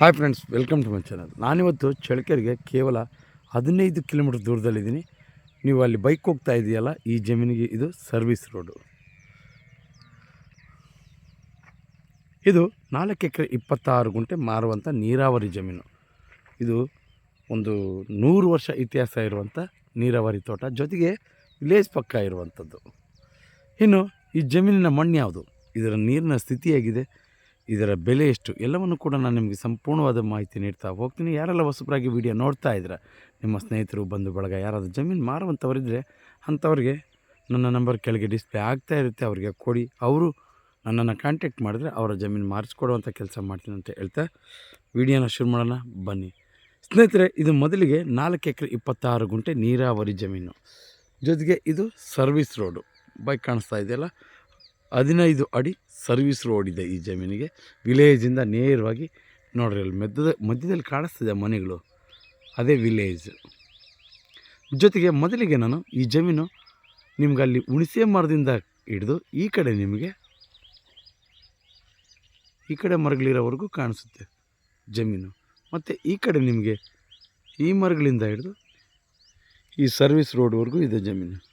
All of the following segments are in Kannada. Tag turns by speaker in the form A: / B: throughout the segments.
A: Hi friends welcome to my channel ನಾನಿವತ್ತು ಚಳ್ಳಕೆರೆಗೆ ಕೇವಲ ಹದಿನೈದು ಕಿಲೋಮೀಟ್ರ್ ದೂರದಲ್ಲಿದ್ದೀನಿ. ನೀವು ಅಲ್ಲಿ ಬೈಕ್ ಹೋಗ್ತಾ ಇದೆಯಲ್ಲ, ಈ ಜಮೀನಿಗೆ ಇದು ಸರ್ವಿಸ್ ರೋಡು ಇದು ನಾಲ್ಕು ಎಕರೆ ಇಪ್ಪತ್ತಾರು ಗುಂಟೆ ಮಾರುವಂಥ ನೀರಾವರಿ ಜಮೀನು. ಇದು ಒಂದು ನೂರು ವರ್ಷ ಇತಿಹಾಸ ಇರುವಂಥ ನೀರಾವರಿ ತೋಟ. ಜೊತೆಗೆ ವಿಲೇಜ್ ಪಕ್ಕ ಇರುವಂಥದ್ದು ಇನ್ನು ಈ ಜಮೀನಿನ ಮಣ್ಣು ಯಾವುದು? ಇದರ ನೀರಿನ ಸ್ಥಿತಿ ಹೇಗಿದೆ? ಇದರ ಬೆಲೆ ಎಷ್ಟು? ಎಲ್ಲವನ್ನು ಕೂಡ ನಾನು ನಿಮಗೆ ಸಂಪೂರ್ಣವಾದ ಮಾಹಿತಿ ನೀಡ್ತಾ ಹೋಗ್ತೀನಿ. ಯಾರೆಲ್ಲ ಹೊಸಬರಾಗಿ ವಿಡಿಯೋ ನೋಡ್ತಾ ಇದ್ರೆ, ನಿಮ್ಮ ಸ್ನೇಹಿತರು ಬಂಧು ಬಳಗ ಯಾರಾದರೂ ಜಮೀನು ಮಾರುವಂಥವರಿದ್ದರೆ ಅಂಥವ್ರಿಗೆ ನನ್ನ ನಂಬರ್ ಕೆಳಗೆ ಡಿಸ್ಪ್ಲೇ ಆಗ್ತಾ ಇರುತ್ತೆ. ಅವರಿಗೆ ಕೊಡಿ. ಅವರು ನನ್ನನ್ನು ಕಾಂಟ್ಯಾಕ್ಟ್ ಮಾಡಿದ್ರೆ ಅವರ ಜಮೀನು ಮಾರಿಸ್ಕೊಡುವಂಥ ಕೆಲಸ ಮಾಡ್ತೀನಿ ಅಂತ ಹೇಳ್ತಾ ವಿಡಿಯೋನ ಶುರು ಮಾಡೋಣ. ಬನ್ನಿ. ಸ್ನೇಹಿತರೆ, ಇದು ಮೊದಲಿಗೆ ನಾಲ್ಕು ಎಕರೆ ಇಪ್ಪತ್ತಾರು ಗುಂಟೆ ನೀರಾವರಿ ಜಮೀನು. ಜೊತೆಗೆ ಇದು ಸರ್ವಿಸ್ ರೋಡು. ಬೈಕ್ ಕಾಣಿಸ್ತಾ ಇದೆಯಲ್ಲ? ಹದಿನೈದು ಅಡಿ ಸರ್ವಿಸ್ ರೋಡ್ ಇದೆ ಈ ಜಮೀನಿಗೆ. ವಿಲೇಜಿಂದ ನೇರವಾಗಿ ನೋಡ್ರಿ ಅಲ್ಲಿ ಮಧ್ಯದ, ಮಧ್ಯದಲ್ಲಿ ಕಾಣಿಸ್ತಿದೆ ಮನೆಗಳು. ಅದೇ ವಿಲೇಜ್. ಜೊತೆಗೆ ಮೊದಲಿಗೆ ನಾನು ಈ ಜಮೀನು ನಿಮ್ಗೆ ಅಲ್ಲಿ ಹುಣಸೆ ಮರದಿಂದ ಹಿಡಿದು ಈ ಕಡೆ ನಿಮಗೆ ಈ ಕಡೆ ಮರಗಳಿರೋವರೆಗೂ ಕಾಣಿಸುತ್ತೆ ಜಮೀನು. ಮತ್ತು ಈ ಕಡೆ ನಿಮಗೆ ಈ ಮರಗಳಿಂದ ಹಿಡಿದು ಈ ಸರ್ವಿಸ್ ರೋಡ್ವರೆಗೂ ಇದೆ ಜಮೀನು.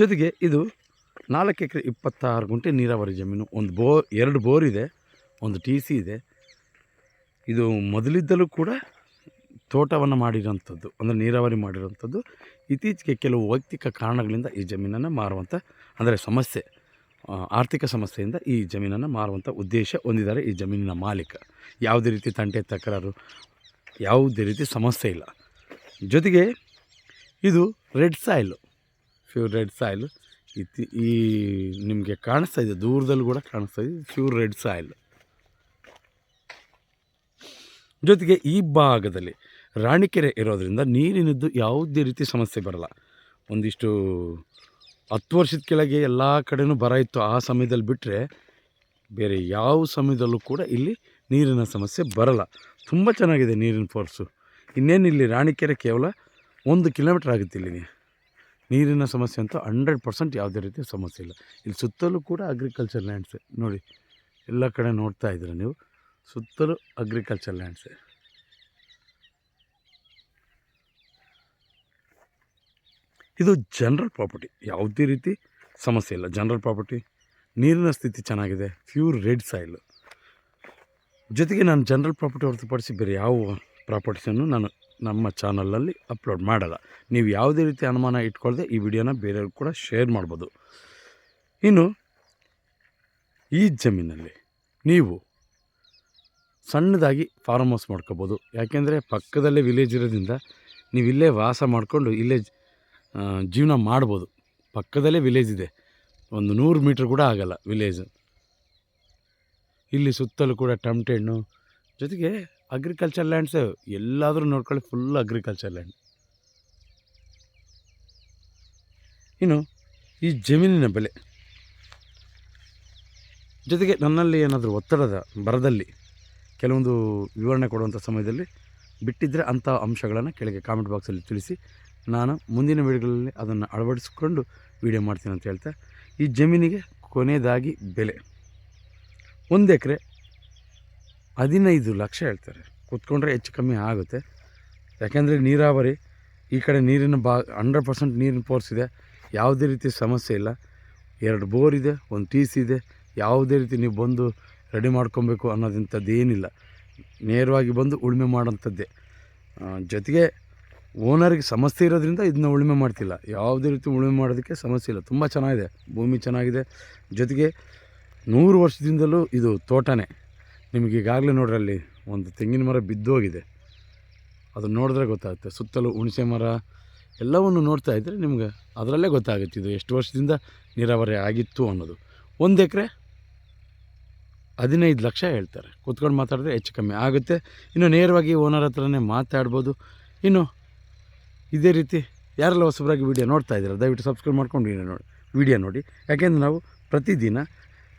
A: ಜೊತೆಗೆ ಇದು ನಾಲ್ಕು ಎಕರೆ ಇಪ್ಪತ್ತಾರು ಗುಂಟೆ ನೀರಾವರಿ ಜಮೀನು, ಒಂದು ಬೋರ್ ಎರಡು ಬೋರ್ ಇದೆ, ಒಂದು ಟಿ ಸಿ ಇದೆ. ಇದು ಮೊದಲಿದ್ದಲೂ ಕೂಡ ತೋಟವನ್ನು ಮಾಡಿರೋಂಥದ್ದು, ಅಂದರೆ ನೀರಾವರಿ ಮಾಡಿರೋಂಥದ್ದು. ಇತ್ತೀಚೆಗೆ ಕೆಲವು ವೈಯಕ್ತಿಕ ಕಾರಣಗಳಿಂದ ಈ ಜಮೀನನ್ನು ಮಾರುವಂಥ, ಅಂದರೆ ಸಮಸ್ಯೆ ಆರ್ಥಿಕ ಸಮಸ್ಯೆಯಿಂದ ಈ ಜಮೀನನ್ನು ಮಾರುವಂಥ ಉದ್ದೇಶ ಹೊಂದಿದ್ದಾರೆ ಈ ಜಮೀನಿನ ಮಾಲೀಕ. ಯಾವುದೇ ರೀತಿ ತಂಟೆ ತಕರಾರು, ಯಾವುದೇ ರೀತಿ ಸಮಸ್ಯೆ ಇಲ್ಲ. ಜೊತೆಗೆ ಇದು red soil. Pure red soil ಇತಿ ಈ ನಿಮಗೆ ಕಾಣಿಸ್ತಾ ಇದೆ, ದೂರದಲ್ಲಿ ಕೂಡ ಕಾಣಿಸ್ತಾ ಇದೆ ಪ್ಯೂರ್ ರೆಡ್ ಸಾಯಿಲ್ ಜೊತೆಗೆ ಈ ಭಾಗದಲ್ಲಿ ರಾಣಿಕೆರೆ ಇರೋದರಿಂದ ನೀರಿನದ್ದು ಯಾವುದೇ ರೀತಿ ಸಮಸ್ಯೆ ಬರಲ್ಲ. ಒಂದಿಷ್ಟು ಹತ್ತು ವರ್ಷದ ಕೆಳಗೆ ಎಲ್ಲ ಕಡೆಯೂ ಬರ ಇತ್ತು. ಆ ಸಮಯದಲ್ಲಿ ಬಿಟ್ಟರೆ ಬೇರೆ ಯಾವ ಸಮಯದಲ್ಲೂ ಕೂಡ ಇಲ್ಲಿ ನೀರಿನ ಸಮಸ್ಯೆ ಬರಲ್ಲ. ತುಂಬ ಚೆನ್ನಾಗಿದೆ ನೀರಿನ ಫೋರ್ಸು ಇನ್ನೇನು ಇಲ್ಲಿ ರಾಣಿಕೆರೆ ಕೇವಲ ಒಂದು ಕಿಲೋಮೀಟ್ರ್ ಆಗುತ್ತೆ ಇಲ್ಲಿಗೆ ನೀರಿನ ಸಮಸ್ಯೆ ಅಂತೂ ಹಂಡ್ರೆಡ್ ಪರ್ಸೆಂಟ್ ಯಾವುದೇ ರೀತಿ ಸಮಸ್ಯೆ ಇಲ್ಲ. ಇಲ್ಲಿ ಸುತ್ತಲೂ ಕೂಡ ಅಗ್ರಿಕಲ್ಚರ್ ಲ್ಯಾಂಡ್ಸ್ ನೋಡಿ, ಎಲ್ಲ ಕಡೆ ನೋಡ್ತಾ ಇದ್ದೀರ ನೀವು? ಸುತ್ತಲೂ ಅಗ್ರಿಕಲ್ಚರ್ ಲ್ಯಾಂಡ್ಸ್ ಇದು ಜನರಲ್ ಪ್ರಾಪರ್ಟಿ ಯಾವುದೇ ರೀತಿ ಸಮಸ್ಯೆ ಇಲ್ಲ. ಜನರಲ್ ಪ್ರಾಪರ್ಟಿ ನೀರಿನ ಸ್ಥಿತಿ ಚೆನ್ನಾಗಿದೆ ಪ್ಯೂರ್ ರೆಡ್ ಸಾಯಿಲು ಜೊತೆಗೆ ನಾನು ಜನರಲ್ ಪ್ರಾಪರ್ಟಿ ಹೊರತುಪಡಿಸಿ ಬೇರೆ ಯಾವ ಪ್ರಾಪರ್ಟೀಸನ್ನು ನಾನು ನಮ್ಮ ಚಾನಲಲ್ಲಿ ಅಪ್ಲೋಡ್ ಮಾಡಲ್ಲ. ನೀವು ಯಾವುದೇ ರೀತಿ ಅನುಮಾನ ಇಟ್ಕೊಳ್ಳದೆ ಈ ವಿಡಿಯೋನ ಬೇರೆಯವ್ರು ಕೂಡ ಶೇರ್ ಮಾಡ್ಬೋದು. ಇನ್ನು, ಈ ಜಮೀನಲ್ಲಿ ನೀವು ಸಣ್ಣದಾಗಿ ಫಾರ್ಮ್ ಹೌಸ್ ಮಾಡ್ಕೋಬೋದು. ಯಾಕೆಂದರೆ ಪಕ್ಕದಲ್ಲೇ ವಿಲೇಜ್ ಇರೋದ್ರಿಂದ ನೀವು ಇಲ್ಲೇ ವಾಸ ಮಾಡಿಕೊಂಡು ಇಲ್ಲೇ ಜೀವನ ಮಾಡ್ಬೋದು. ಪಕ್ಕದಲ್ಲೇ ವಿಲೇಜ್ ಇದೆ. ಒಂದು ನೂರು ಮೀಟ್ರ್ ಕೂಡ ಆಗಲ್ಲ ವಿಲೇಜ್ ಇಲ್ಲಿ ಸುತ್ತಲೂ ಕೂಡ ಟಮಟೆ ಹಣ್ಣು, ಜೊತೆಗೆ ಅಗ್ರಿಕಲ್ಚರ್ ಲ್ಯಾಂಡ್ಸ್ ಎಲ್ಲಾದರೂ ನೋಡ್ಕೊಳ್ಳಿ ಫುಲ್ ಅಗ್ರಿಕಲ್ಚರ್ ಲ್ಯಾಂಡ್ ಇನ್ನು ಈ ಜಮೀನಿನ ಬೆಲೆ. ಜೊತೆಗೆ ನನ್ನಲ್ಲಿ ಏನಾದರೂ ಒತ್ತಡದ ಬರದಲ್ಲಿ ಕೆಲವೊಂದು ವಿವರಣೆ ಕೊಡುವಂಥ ಸಮಯದಲ್ಲಿ ಬಿಟ್ಟಿದ್ದರೆ ಅಂಥ ಅಂಶಗಳನ್ನು ಕೆಳಗೆ ಕಾಮೆಂಟ್ ಬಾಕ್ಸಲ್ಲಿ ತಿಳಿಸಿ. ನಾನು ಮುಂದಿನ ವೀಡಿಯೋಗಳಲ್ಲಿ ಅದನ್ನು ಅಳವಡಿಸಿಕೊಂಡು ವೀಡಿಯೋ ಮಾಡ್ತೀನಿ ಅಂತ ಹೇಳ್ತಾ, ಈ ಜಮೀನಿಗೆ ಕೊನೆಯದಾಗಿ ಬೆಲೆ. ಒಂದು ಎಕರೆ ಹದಿನೈದು ಲಕ್ಷ ಹೇಳ್ತಾರೆ. ಕೂತ್ಕೊಂಡ್ರೆ ಹೆಚ್ಚು ಕಮ್ಮಿ ಆಗುತ್ತೆ. ಯಾಕೆಂದರೆ ನೀರಾವರಿ, ಈ ಕಡೆ ನೀರಿನ ಬಾ ಹಂಡ್ರೆಡ್ ಪರ್ಸೆಂಟ್ ನೀರಿನ ಫೋರ್ಸ್ ಇದೆ. ಯಾವುದೇ ರೀತಿ ಸಮಸ್ಯೆ ಇಲ್ಲ. ಎರಡು ಬೋರ್ ಇದೆ, ಒಂದು ಟಿ ಸಿ ಇದೆ. ಯಾವುದೇ ರೀತಿ ನೀವು ಬಂದು ರೆಡಿ ಮಾಡ್ಕೊಬೇಕು ಅನ್ನೋದಂಥದ್ದು ಏನಿಲ್ಲ. ನೇರವಾಗಿ ಬಂದು ಉಳುಮೆ ಮಾಡೋಂಥದ್ದೇ ಜೊತೆಗೆ ಓನರಿಗೆ ಸಮಸ್ಯೆ ಇರೋದ್ರಿಂದ ಇದನ್ನ ಉಳುಮೆ ಮಾಡ್ತಿಲ್ಲ. ಯಾವುದೇ ರೀತಿ ಉಳುಮೆ ಮಾಡೋದಕ್ಕೆ ಸಮಸ್ಯೆ ಇಲ್ಲ. ತುಂಬ ಚೆನ್ನಾಗಿದೆ. ಭೂಮಿ ಚೆನ್ನಾಗಿದೆ. ಜೊತೆಗೆ ನೂರು ವರ್ಷದಿಂದಲೂ ಇದು ತೋಟನೇ. ನಿಮಗೆ ಈಗಾಗಲೇ ನೋಡ್ರಿ ಅಲ್ಲಿ ಒಂದು ತೆಂಗಿನ ಮರ ಬಿದ್ದೋಗಿದೆ. ಅದು ನೋಡಿದ್ರೆ ಗೊತ್ತಾಗುತ್ತೆ. ಸುತ್ತಲೂ ಹುಣಸೆ ಮರ ಎಲ್ಲವನ್ನು ನೋಡ್ತಾ ಇದ್ದರೆ ನಿಮ್ಗೆ ಅದರಲ್ಲೇ ಗೊತ್ತಾಗುತ್ತೆ ಇದು ಎಷ್ಟು ವರ್ಷದಿಂದ ನೀರಾವರಿ ಆಗಿತ್ತು ಅನ್ನೋದು. ಒಂದು ಎಕರೆ ಹದಿನೈದು ಲಕ್ಷ ಹೇಳ್ತಾರೆ. ಕೂತ್ಕೊಂಡು ಮಾತಾಡಿದ್ರೆ ಹೆಚ್ಚು ಕಮ್ಮಿ ಆಗುತ್ತೆ. ಇನ್ನು ನೇರವಾಗಿ ಓನರ್ ಹತ್ರನೇ ಮಾತಾಡ್ಬೋದು. ಇನ್ನು ಇದೇ ರೀತಿ ಯಾರೆಲ್ಲ ಹೊಸಬರಾಗಿ ವೀಡಿಯೋ ನೋಡ್ತಾ ಇದ್ದೀರಾ, ದಯವಿಟ್ಟು ಸಬ್ಸ್ಕ್ರೈಬ್ ಮಾಡ್ಕೊಂಡು ನೋಡಿ ವೀಡಿಯೋ ನೋಡಿ. ಯಾಕೆಂದರೆ ನಾವು ಪ್ರತಿದಿನ